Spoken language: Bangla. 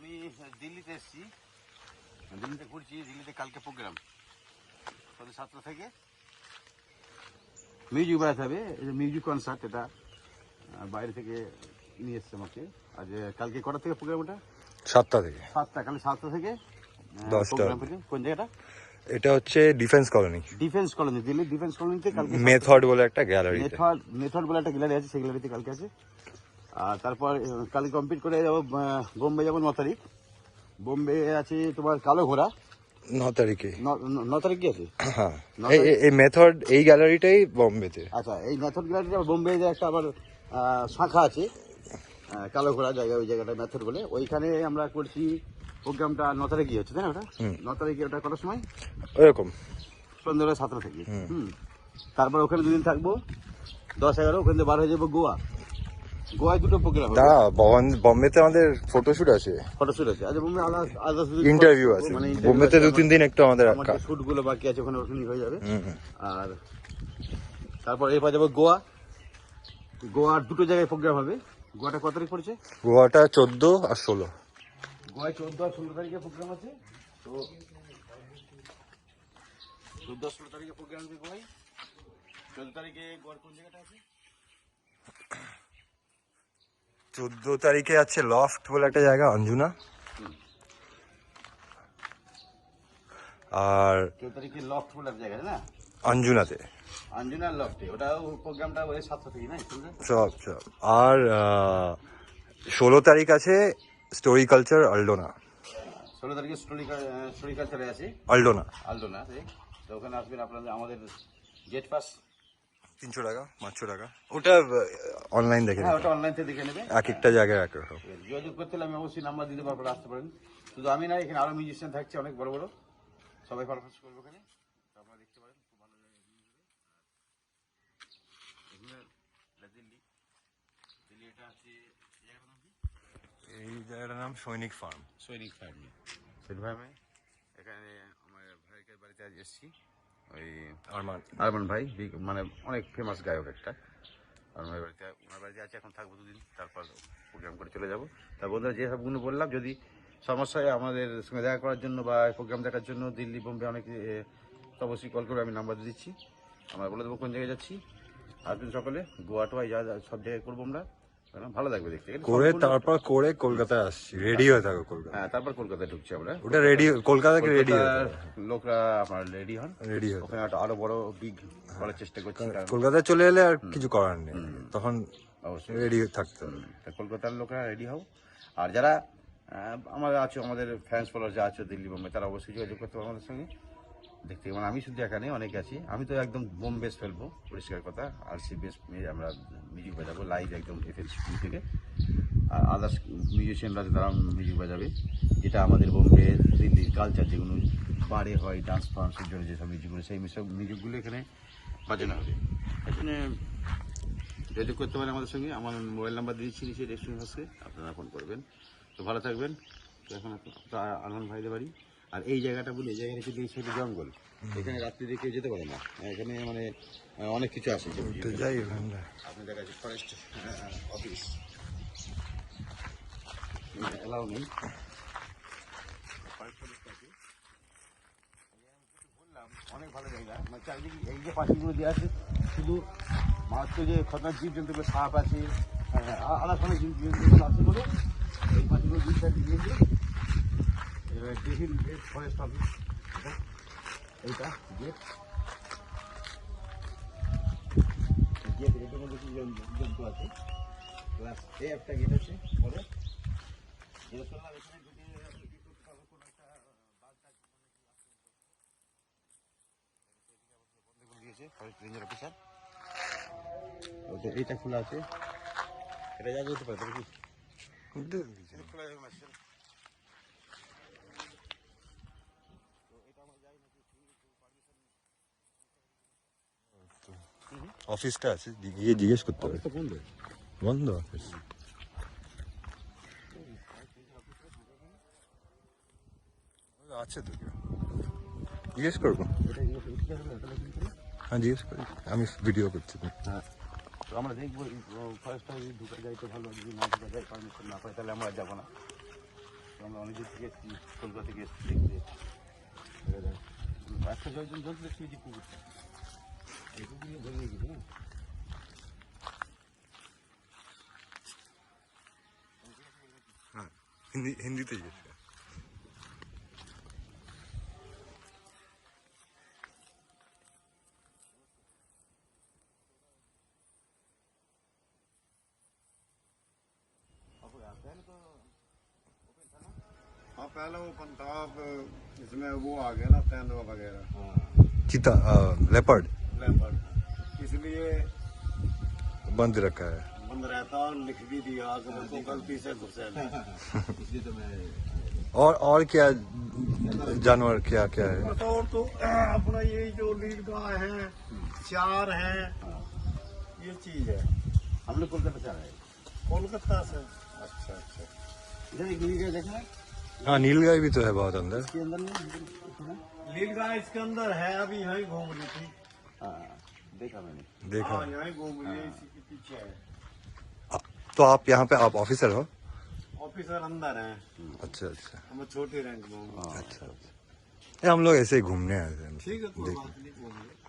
আমি দিল্লিতে এসেছি। দিল্লিতে ঘুরছি দিল্লিতে কালকে প্রোগ্রাম সন্ধ্যে সাতটা থেকে। মিউজিক বাজাতে হবে মিউজিক কনসার্ট এটা বাইরে থেকে নিয়ে এসছে আমাকে। আজ কালকে কটা থেকে প্রোগ্রাম ওটা? সাতটা থেকে। সাতটা কাল সাতটা থেকে দশটা। কোন জায়গাটা? এটা হচ্ছে defence colony defence colony Delhi defence কলোনিতে কালকে মেথড বলে একটা গ্যালারিতে মেথড মেথড বলে একটা গ্যালারি আছে সেই গ্যালারিতে কালকে আছে। আর তারপর কালকে কমপ্লিট করে যাব বোম্বে যাব ন তারিখ। বোম্বে আছে তোমার কালো ঘোড়া। ন তারিখে। ন- তারিখ আছে? হ্যাঁ। এই- মেথড এই গ্যালারিটাই বোম্বেতে। আচ্ছা এই মেথড গ্যালারিটা বোম্বে যে একটা আবার শাখা আছে কালো ঘোড়া জায়গা ওই জায়গাটা মেথড বলে। ওইখানে আমরা করছি প্রোগ্রামটা ন তারিখে হচ্ছে তাই না ওটা ন তারিখে ওটা কটার সময়? ওরকম সন্ধ্যাবেলা সাতটা থেকে। হুম। তারপর ওখানে দুদিন থাকব। দশ এগারো ওখান থেকে বার হয়ে যাব গোয়া। গোয়ায় দুটো প্রোগ্রাম দাঁড়া বম্বে- বোম্বেতে আমাদের ফটোশুট আছে। ফটোশুট আছে। আচ্ছা বোম্বে আলাদা আলাদা ইন্টারভিউ আছে। মানে বোম্বেতে দু তিন দিন একটু আমাদের শুটগুলো বাকি আছে ওখানে ওখানে হয়ে যাবে। আর তারপর এরপর যাব গোয়া। গোয়ার দুটো জায়গায় প্রোগ্রাম হবে। গোয়াটা কত তারিখ পড়েছে? গোয়াটা চোদ্দ আর ষোলো। গোয়ায় চোদ্দ আর ষোলো তারিখে প্রোগ্রাম আছে। তো চোদ্দ ষোলো তারিখে প্রোগ্রাম আছে গোয়ায়। চোদ্দ তারিখে গোয়ার কোন জায়গাটা আছে? চোদ্দ তারিখে আছে লফট বলে একটা জায়গা অঞ্জুনা। আর তারিখে লফট বলে একটা জায়গা না? অঞ্জুনাতে। লফটে ওটাও প্রোগ্রামটা ওই সাতটা থেকে না সব সব। আর ষোলো তারিখ আছে স্টোরি কালচার আলডোনা ষোলো তারিখে স্টোরি স্টোরি কালচারে আছে। আলডোনা আলডোনা তো ওখানে আসবেন আপনাদের আমাদের গেট পাস। তিনশো টাকা পাঁচশো টাকা। ওটা অনলাইন দেখে হ্যাঁ ওটা অনলাইন থেকে দেখে নেবে। এক একটা জায়গায় এক রকম। যোগাযোগ করতে হলে আমি অবশ্যই নাম্বার দিতে পারব আসতে পারেন। শুধু আমি না এখানে আরও মিউজিশিয়ান থাকছে অনেক বড় বড়। সবাই পারফরমেন্স করবে ওখানে। আপনারা দেখতে পারেন খুব ভালো দিল্লি। দিল্লি এটা হচ্ছে এই জায়গাটার নাম এই জায়গাটার নাম সৈনিক ফার্ম। সৈনিক ফার্মে। সৈনিক ফার্মে? এখানে আমার ভাইয়ের বাড়িতে আজ এসেছি। ওই আরমান। আরমান ভাই মানে অনেক ফেমাস গায়ক একটা। আরমান ভাই বাড়িতে ওনার বাড়িতে আছে এখন থাকব দুদিন তারপর প্রোগ্রাম করে চলে যাব। তা বন্ধুরা যে সবগুলো বললাম যদি সমস্যা হয় আমাদের সঙ্গে দেখা করার জন্য বা প্রোগ্রাম দেখার জন্য দিল্লি বোম্বে অনেক অবশ্যই কল করে আমি নাম্বার দিচ্ছি। আমরা বলে দেবো কোন জায়গায় যাচ্ছি। আসবেন সকালে গোয়া টোয়া যা সব জায়গায় করব আমরা। ভালো লাগবে দেখতে। করে তারপর করে কলকাতায় আসছি রেডি হয়ে থাকো কলকাতা হ্যাঁ তারপর কলকাতায় ঢুকছি আমরা। ওটা রেডি কলকাতাকে রেডি হয়ে লোকরা আপনার রেডি হন। রেডি হয়ে ওখানে একটা আরও বড় বিগ করার চেষ্টা করছি কলকাতায় চলে এলে আর কিছু করার নেই। তখন অবশ্যই। রেডি থাকতে হবে। কলকাতার লোকরা রেডি হও। আর যারা আমাদের আছো আমাদের ফ্যান্স ফলোয়ার যা আছো দিল্লি বোম্বে তারা অবশ্যই যোগাযোগ করতে পারো আমাদের সঙ্গে। দেখতে মানে আমি শুধু এখানে অনেক আছি। আমি তো একদম বোম বেস ফেলব, পরিষ্কার কথা। আর সি বেস আমরা মিউজিক বাজাবো লাইভ একদম এফএল স্কুল থেকে। আর আদার্স মিউজিশিয়ানরা তারা মিউজিক বাজাবে। যেটা আমাদের বোম্বে দিল্লির কালচার যেগুলো বারে হয় ডান্স ফান্সের জন্য যেসব মিউজিকগুলো সেই সব মিউজিকগুলো এখানে বাজানো হবে। এখানে যোগাযোগ করতে পারেন আমাদের সঙ্গে, আমার মোবাইল নাম্বার দিয়েছি নিচে রেস্টুরেন্ট হাউসে আপনারা ফোন করবেন। তো ভালো থাকবেন। তো এখন আনন্দ ভাইদের বাড়ি। আর এই জায়গাটা বলি এই জায়গাটা কিন্তু এই সাইডে জঙ্গল। এখানে রাত্রি দিয়ে কেউ যেতে পারে না। এখানে মানে অনেক কিছু আছে। যাই ওখানটা আপনি দেখা যাচ্ছে ফরেস্ট অফিস এলাও নেই। বললাম, অনেক ভালো জায়গা। মানে চারিদিকে এই যে পাখিগুলো দেওয়া আছে শুধু মাত্র যে খতরনাক জীব জন্তু সাপ আছে আলাদা অনেক জীব জন্তু আছে বলে এই পাখিগুলো দুই দিয়ে এবার ফরেস্ট অফিস এইটা গেট গেট এটার মধ্যে জন্তু আছে? প্লাস এই একটা গেট আছে বড় যেটা শুনলাম এখানে দিয়েছে ফরেস্ট রেঞ্জার অফিসার এইটা খোলা আছে। এটা যা যেতে পারে এটা খোলা যাবে না সেটা- তো এটা আমরা যাই নাকি অফিসটা আছে গিয়ে জিজ্ঞেস করতে হবে। বন্ধ অফিস আছে তো জিজ্ঞেস করব? হ্যাঁ জিজ্ঞেস করি। আমি ভিডিও করছি। হ্যাঁ। তো আমরা দেখব ফরেস্টটা যদি ঢুকে যায় তো ভালো যদি না ঢুকে যায় পারমিশন না পাই তাহলে আমরা যাব না। আমরা অনেক দূর থেকে এসেছি কলকাতা থেকে এসেছি দেখতে। একটা জলজন জল দেখছি কুকুরটা हिंदी हिंदी तो ये पहले वो पंताब, इसमें वो आ गया ना, तेंदुआ वगैरह। चीता लेपर्ड? इसलिए बंद रखा है। बंद रहता और लिख भी दिया कि उनको गलती से घुसे तो और और क्या जानवर क्या क्या है? और तो अपना ये जो लीड गाय है चार है ये चीज़ है। हम लोग कोलकाता से रहे कोलकाता से। अच्छा अच्छा। देखना हाँ? नीलगाय भी तो है बहुत अंदर। इसके अंदर गाय इसके अंदर है अभी यहीं घूम रही थी हाँ देखा मैंने। देखा। हाँ, आ, आ, हाँ। तो आप यहाँ पे आप ऑफिसर हो? ऑफिसर अंदर हैं। हम्म। अच्छा अच्छा। हम छोटे रैंक में हाँ। अच्छा अच्छा। हम लोग ऐसे ही घूमने आए थे। ठीक है ये घूमने